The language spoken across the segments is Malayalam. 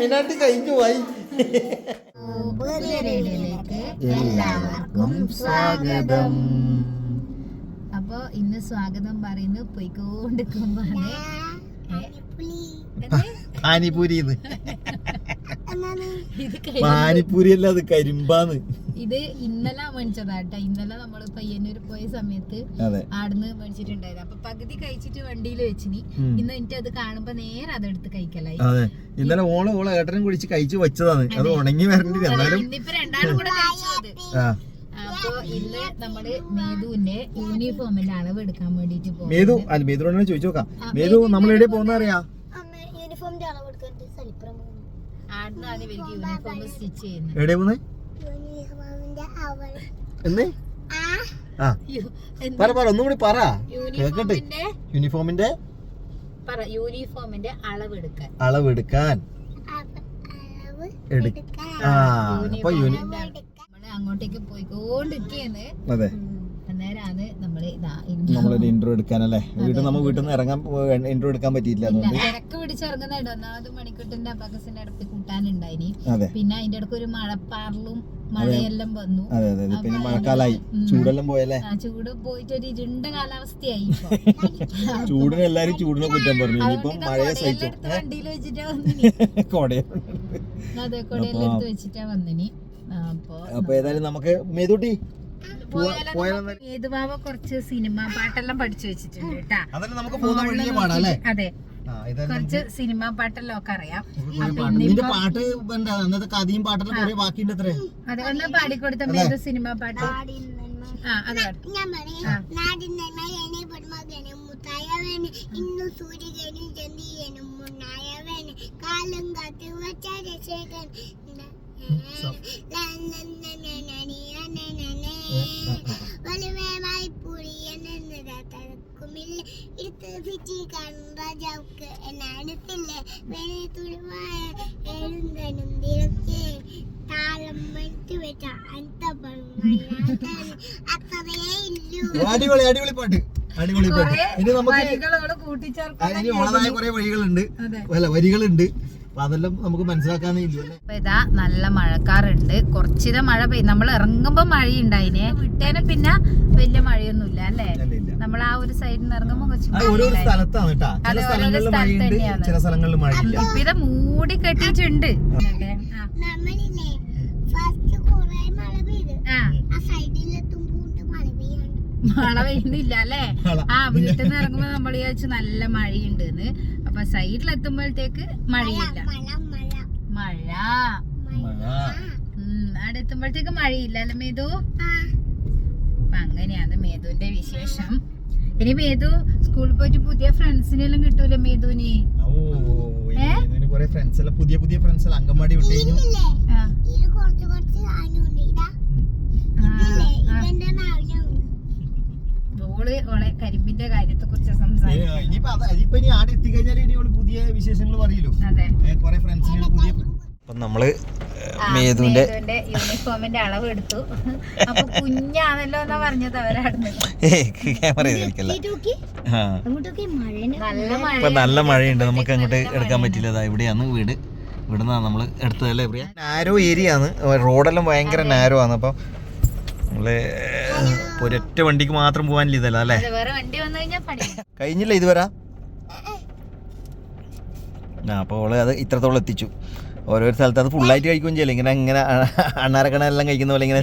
മിനാട്ടി കഴിഞ്ഞു പോയി. എല്ലാവർക്കും സ്വാഗതം. അപ്പൊ ഇന്ന് സ്വാഗതം പറയുന്നു പോയിക്കൊണ്ടിരിക്കുമ്പോഴാണ് പാനിപൂരി ഇത് പാനിപൂരി അല്ല അത് കരിമ്പാന്ന്. ഇത് ഇന്നലെ മേടിച്ചതാട്ടോ ഇന്നലെ നമ്മൾ പയ്യന്നൂർ പോയ സമയത്ത് ആടുന്ന് മേടിച്ചിട്ടുണ്ടായത്. അപ്പൊ പകുതി കഴിച്ചിട്ട് വണ്ടിയിൽ വെച്ചിനി. ഇന്ന് എനിക്ക് അത് കാണുമ്പോ നേരെ അതെടുത്ത് കഴിക്കലായി. അതെ. ഇന്നലെ ഓൾ ഓള ഏട്ടനും കുടിച്ച് കഴിച്ചു വെച്ചതാണ്. അത് ഉണങ്ങി വരണ്ടില്ല. എന്നാലും ഇന്നിപ്പോ രണ്ടാളും കൂടെ അപ്പൊ ഇന്ന് നമ്മൾ യൂണിഫോമിന്റെ അളവ് എടുക്കാൻ വേണ്ടിട്ട് പോകും അല്ല മേതുവിനോട് ചോദിച്ചു നോക്കാം. മേതു നമ്മൾ എവിടെ പോകുന്ന അറിയാ യൂണിഫോമിന്റെ അളവ് എടുക്കുന്നത് സലിപ്പുറം ആടുന്നാണ് ഇവർക്ക് യൂണിഫോം സ്റ്റിച്ച് ചെയ്യുന്നത്. എവിടെ പോകുന്നത് യൂണിഫോമിന്റെ അവൾ എന്ന്? ആ? ആ. പറ പറ ഒന്നും കൂടി പറ കേക്കട്ടെ? യൂണിഫോമിന്റെ? പറ യൂണിഫോമിന്റെ അളവ് എടുക്കാൻ അളവ് എടുക്കാൻ അളവ് എടുക്കാൻ. ആ അപ്പൊ യൂണി അങ്ങോട്ടേക്ക് പോയി അതെ. നമ്മളൊരു ഇന്റർവ്യൂ എടുക്കാനല്ലേ? വീട്ടിൽ നമ്മൾ വീട്ടിൽ നിന്ന് ഇറങ്ങാൻ ഇന്റർവ്യൂ എടുക്കാൻ പറ്റിയില്ല അതുകൊണ്ട്. തിരക്ക് പിടിച്ചിറങ്ങുന്നുണ്ട് ഒന്നാമത് മണിക്കൂട്ടിന്റെ അപ്പക്കസിന്റെ അടുത്ത് കൂട്ടാനുണ്ടായിനി. പിന്നെ അതിന്റെ ഇടയ്ക്ക് ഒരു മഴപ്പാറലും മഴയെല്ലാം വന്നു. അതെ അതെ പിന്നെ മഴക്കാലായി. ചൂടെല്ലാം പോയല്ലേ? ചൂട് പോയിട്ട് ഒരു ഇരുണ്ട കാലാവസ്ഥയായി ചൂടിന് എല്ലാരും ചൂടിനെ കുറ്റം പറഞ്ഞു. ഇനിയിപ്പം മഴയെ സഹിച്ചു? വണ്ടിയിൽ വെച്ചിട്ടാ വന്നിനി. അതെ കൊടയെല്ലാം എടുത്ത് വെച്ചിട്ടാ വന്നിനി. അപ്പൊ ഏതായാലും നമുക്ക് മേതൂട്ടി പോയാലോ ഏത് കുറച്ച് സിനിമ പാട്ടെല്ലാം പഠിച്ചു വെച്ചിട്ടുണ്ട് കേട്ടാ അതെ കുറച്ച് സിനിമ പാട്ടെല്ലാം ഒക്കെ അറിയാം. നിന്റെ പാട്ട് അന്നത്തെ കഥയും പാട്ടെല്ലാം കുറെ ബാക്കിയുണ്ട് അത്രേ അതെ ഒന്ന് പാടിക്കൊടുത്ത ഏത് സിനിമ പാട്ട് ഇന്നു സൂര്യകനും ചന്ദ്രിയനും മുന്നായവന് കാലം കാത്തു വച്ച രക്ഷകൻ പുളിയെന്നതാക്കുമില്ല എടുത്ത് കണ്ട കണ്ടാജാവുക്ക് എന്നാടുത്തില്ലേ വേറെ തുടുമായ എഴുന്തനും തിരക്ക് താളം വെച്ച അടിപൊളി അടിപൊളി പാട്ട്. അടിപൊളി പാട്ട്. ഇനി നമുക്ക് ഇനി ഉള്ളതായ കുറെ വഴികളുണ്ട്. അല്ല വരികളുണ്ട്. അതെല്ലാം നമുക്ക് മനസ്സിലാക്കാന്നേ ഇല്ലു ഇതാ നല്ല മഴക്കാറുണ്ട്. കുറച്ചിത മഴ പെയ്യും നമ്മൾ ഇറങ്ങുമ്പോ മഴയുണ്ടായിനെ. വിട്ടേനെ പിന്നെ വലിയ മഴയൊന്നുമില്ല അല്ലേ? ഇല്ല, അല്ലേ നമ്മൾ ആ ഒരു സൈഡിൽ നിന്ന് ഇറങ്ങുമ്പോ ചില സ്ഥലങ്ങളിൽ ഇപ്പൊ ഇത് മൂടി കെട്ടിയിട്ടുണ്ട്. നമ്മളില്ലേ ഫസ്റ്റ് കുറെ മഴ പെയ്യുന്നില്ല അല്ലേ? ആ വീട്ടിൽ നിന്ന് ഇറങ്ങുമ്പോ നമ്മൾ വിചാരിച്ചു നല്ല മഴയുണ്ട് അപ്പൊ സൈഡിൽ എത്തുമ്പോഴത്തേക്ക് മഴയില്ല. മഴ അവിടെ എത്തുമ്പോഴത്തേക്ക് മഴയില്ല അല്ലെ മേതു? അപ്പൊ അങ്ങനെയാണ് മേതുവിന്റെ വിശേഷം. ഇനി മേതു സ്കൂളിൽ പോയിട്ട് പുതിയ ഫ്രണ്ട്സിനെല്ലാം കിട്ടൂല മേതുവിന്? എല്ലാം പുതിയ പുതിയ ഫ്രണ്ട്സ് എല്ലാം അംഗൻവാടി വിട്ട് കഴിഞ്ഞു ഇല്ലേ ആ, ഇത് കുറച്ച് കുറച്ച് സാധനമുണ്ട് ഇതാ ആ, ഇല്ലേ ആ. ഇതെന്റെ ആവശ്യമുണ്ട് ഓൾ ഓളെ കരിമ്പിന്റെ കാര്യത്തെ കുറിച്ച് സംസാരിക്കും. ഇനിയിപ്പോ അത് ഇനിയിപ്പോ ഇനി ആടെ ഇനി അവൾ പുതിയ വിശേഷങ്ങൾ പറയല്ലോ. അതെ. കുറെ ഫ്രണ്ട്സിന് പുതിയ അപ്പൊ നമ്മൾ ആ, മേതുവിന്റെ യൂണിഫോമിന്റെ അളവ് എടുത്തു. അപ്പൊ കുഞ്ഞാണല്ലോ എന്നാ പറഞ്ഞത് അവരാടുന്ന് നല്ല നല്ല മഴയുണ്ട്. നമുക്ക് അങ്ങോട്ട് എടുക്കാൻ പറ്റില്ല. ഇവിടെയാണ് വീട്. ഇവിടുന്നാണ് നമ്മൾ എടുത്തതല്ലേ പ്രിയ? നാരോ ഏരിയ ആണ് റോഡെല്ലാം ഭയങ്കര നാരോ ആണ്. അപ്പം നമ്മൾ ഇപ്പൊ ഒരൊറ്റ വണ്ടിക്ക് മാത്രം പോകാനില്ല ഇതല്ല അല്ലേ കഴിഞ്ഞില്ല ഇതുവരെ ആ അപ്പോൾ അവൾ അത് ഇത്രത്തോളം എത്തിച്ചു ഓരോരോ സ്ഥലത്ത് അത് ഫുള്ളായിട്ട് കഴിക്കുകയും ചെയ്യില്ല ഇങ്ങനെ ഇങ്ങനെ അണ്ണാരക്കണെല്ലാം കഴിക്കുന്ന പോലെ ഇങ്ങനെ.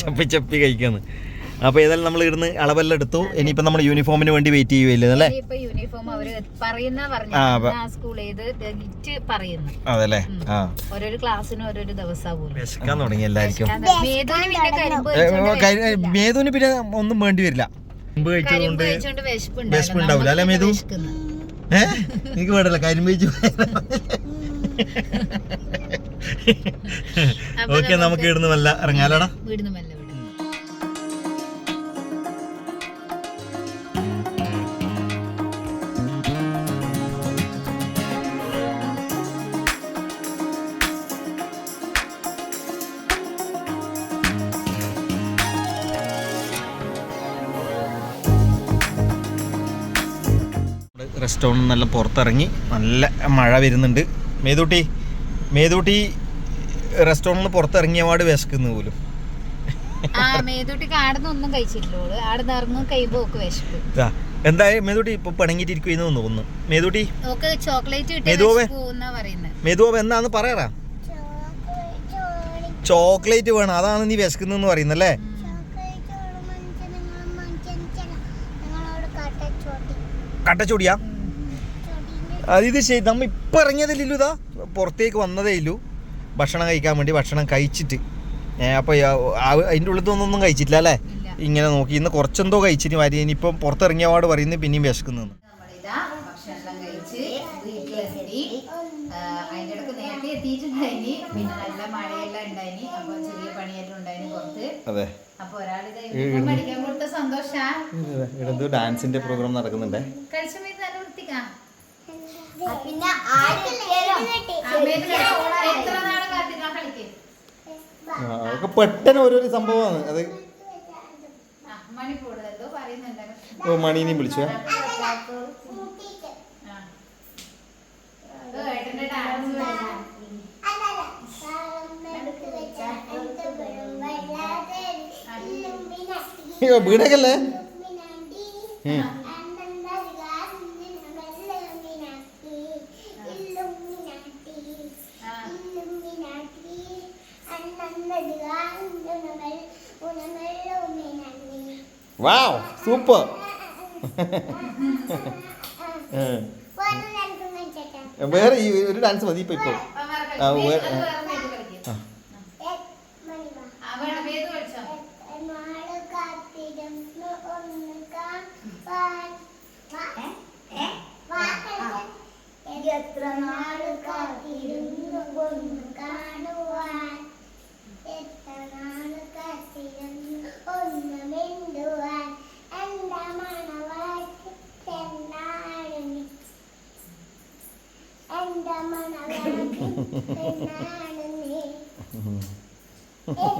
ചപ്പി ചപ്പി കഴിക്കാന്ന് അപ്പോൾ ഏതായാലും നമ്മൾ ഇവിടുന്ന് അളവെല്ലാം എടുത്തു. ഇനിയിപ്പോൾ നമ്മൾ യൂണിഫോമിന് വേണ്ടി വെയിറ്റ് ചെയ്യുവല്ലേ അല്ലേ? ഇപ്പൊ യൂണിഫോം അവർ പറയുന്ന പറഞ്ഞു ആ, സ്കൂൾ ഏത് ഡേറ്റ് പറയുന്നു. അതല്ലേ? ആ. ഓരോരോ ക്ലാസ്സിനും ഓരോരോ ദിവസം പോലും വിശക്കാൻ തുടങ്ങി എല്ലാവർക്കും മേധുവിന് പിന്നെ ഒന്നും വേണ്ടി വരില്ല. മുമ്പ് കഴിച്ചതുകൊണ്ട് വിശപ്പുണ്ടാവില്ല, അല്ലേ മേധു? ഏ? എനിക്ക് വേണ്ടല്ല കരിമ്പ് കഴിച്ചു ഓക്കെ നമുക്ക് ഇവിടുന്ന് വല്ല ഇറങ്ങാലോടാ. വീടുന്ന് വിടും നല്ല പുറത്തിറങ്ങി നല്ല മഴ വരുന്നുണ്ട്. മേതൂട്ടി മേതൂട്ടി റെസ്റ്റോറന്റിൽ പുറത്തിറങ്ങിയ പാട് വിശക്കുന്നു പോലും. എന്തായാലും മേതൂട്ടി ഇപ്പൊ പിണങ്ങിട്ടിരിക്കുന്നു തോന്നുന്നു. മേതൂട്ടി? മേതുവ? എന്നാന്ന് പറയറാ? ചോക്ലേറ്റ് വേണം. അതാണ് നീ വിശക്കുന്നെന്ന് പറയുന്നല്ലേ? കട്ടച്ചൂടിയാ ഇത് ശരി നമ്മൾ ഇപ്പം ഇറങ്ങിയതില്ലു ഇതാ. പുറത്തേക്ക് വന്നതേ ഇല്ലു. ഭക്ഷണം കഴിക്കാൻ വേണ്ടി ഭക്ഷണം കഴിച്ചിട്ട്. അപ്പോൾ അപ്പൊ അതിന്റെ ഉള്ളിൽ ഒന്നും കഴിച്ചിട്ടില്ല അല്ലേ? ഇങ്ങനെ നോക്കി. ഇന്ന് കുറച്ചെന്തോ കഴിച്ചിട്ട് വരി. ഇനിയിപ്പം പുറത്തിറങ്ങിയ പാട് പറയുന്നത് പിന്നെയും വിശക്കുന്നു നേരത്തെ എത്തിയിട്ടുണ്ടായിനി. പിന്നെ നല്ല മഴയെല്ലാം ഉണ്ടായിനി. അപ്പൊ ചെറിയ പണിയെല്ലാം ഉണ്ടായിനി പുറത്ത്. അതെ. അപ്പൊ ഒരാളിത് യൂണിഫോം അടിക്കാൻ കൊടുത്ത സന്തോഷാ. ഡാൻസിന്റെ പ്രോഗ്രാം നടക്കുന്നുണ്ടേ. കഴിച്ച പിന്നെ അതൊക്കെ പെട്ടെന്ന് ഓരോരോ സംഭവമാണ് അത് ഓ മണീനെയും വിളിച്ചു വീടൊക്കെ ഓ, വാവ് സൂപ്പർ വേറെ ഈ ഒരു ഡാൻസ് മതി ഇപ്പോൾ ഇപ്പോൾ ആ.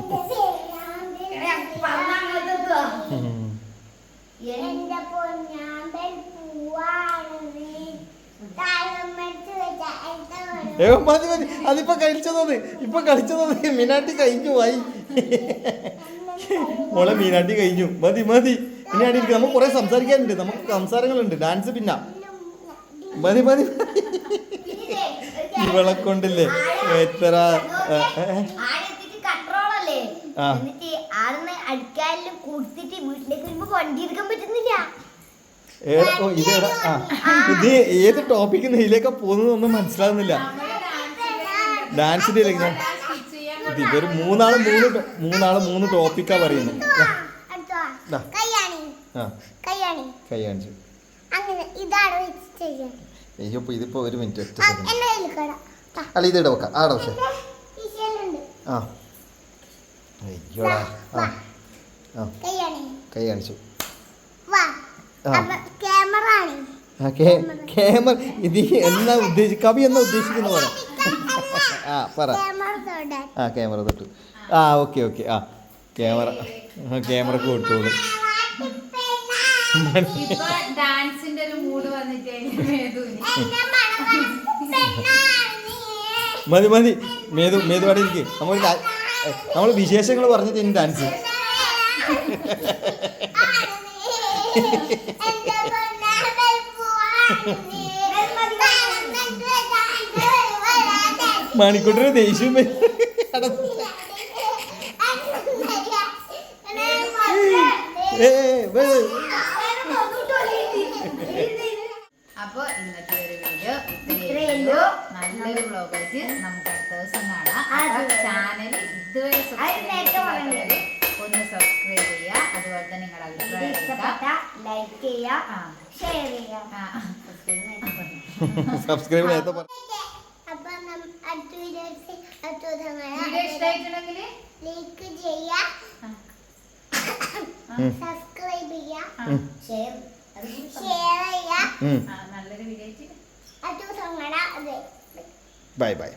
മതി മതി. അതിപ്പോ കളിച്ചതോന്ന് ഇപ്പൊ കളിച്ചതോന്ന് മീനാട്ടി കഴിഞ്ഞു വായി മോളെ മീനാട്ടി കഴിഞ്ഞു. മതി മതി. മീനാട്ടി അടിയിരിക്കും നമുക്ക് കുറെ സംസാരിക്കാനുണ്ട്. നമുക്ക് സംസാരങ്ങളുണ്ട്. ഡാൻസ് പിന്ന. മതി മതി ഇവളെ കൊണ്ടില്ലേ എത്ര എന്നിട്ട് ആടുന്ന് അടിക്കാനെല്ലാം കൊടുത്തിട്ട് വീട്ടിലേക്ക് വരുമ്പോ വണ്ടി എടുക്കാൻ പറ്റുന്നില്ല. ഇത് ഏത് ടോപ്പിക്ക് ഇതിലേക്ക് പോകുന്നതൊന്നും മനസ്സിലാകുന്നില്ല ഡാൻസിന്റെ ഞാൻ ഇവർ മൂന്നാൾ മൂന്ന് മൂന്നാൾ മൂന്ന് ടോപ്പിക്കാ പറയുന്നത്. ദാ, ദാ. കയ്യാണി. ആ. കയ്യാണി. കൈ അങ്ങനെ ഇതാണ് വെച്ച് ചെയ്യാൻ അയ്യോ ഇതിപ്പോ ഒരു മിനിറ്റ് അല്ല ഇത് ഇടവക്കാം വെക്കാം. ആടെ പക്ഷേ. എന്റെ കീശയിലുണ്ട് ആ. അയ്യോടാ ആ കൈ കാണിച്ചു. ക്യാമറ ആണ് ആ ക്യാമറ ഇത് എന്നാ ഉദ്ദേശി കവി എന്നാ ഉദ്ദേശിക്കുന്നു പറ. ആ പറ. ആ ക്യാമറ തൊട്ടു. ആ ഓക്കെ ഓക്കെ ആ. ക്യാമറ ക്യാമറക്ക് ഡാൻസിന്റെ ഒരു മൂഡ് വന്നിട്ട്. മതി മതി മേതു. മേതു അവിടെ ഇരിക്ക്. നമ്മൾ വിശേഷങ്ങൾ പറഞ്ഞിട്ട് ഇനി ഡാൻസ്. മണിക്കൂട്ടിന് ദേഷ്യം വരും. അട- ഏ, ഏ, വേ. അപ്പൊ ഇന്നത്തെ ഒരു വീഡിയോ നല്ലൊരു ബ്ലോഗ് ആയിട്ട് നമുക്ക് ദിവസം കാണാം ചാനൽ ഇതുവരെ സബ്സ്ക്രൈബ് ഒന്ന് സബ്സ്ക്രൈബ് ചെയ്യുക. അതുപോലെ തന്നെ നിങ്ങളുടെ അഭിപ്രായം ലൈക്ക് ചെയ്യുക ഷെയർ ചെയ്യുക. സബ്സ്ക്രൈബ് വീഡിയോസ് വീഡിയോ ഇഷ്ടമായിട്ടുണ്ടെങ്കിൽ ലൈക്ക് ചെയ്യുക. സബ്സ്ക്രൈബ് ചെയ്യുക. ഷെയർ ഷെയർ ചെയ്യുക. നല്ലൊരു വീഡിയോ ബൈ ബൈ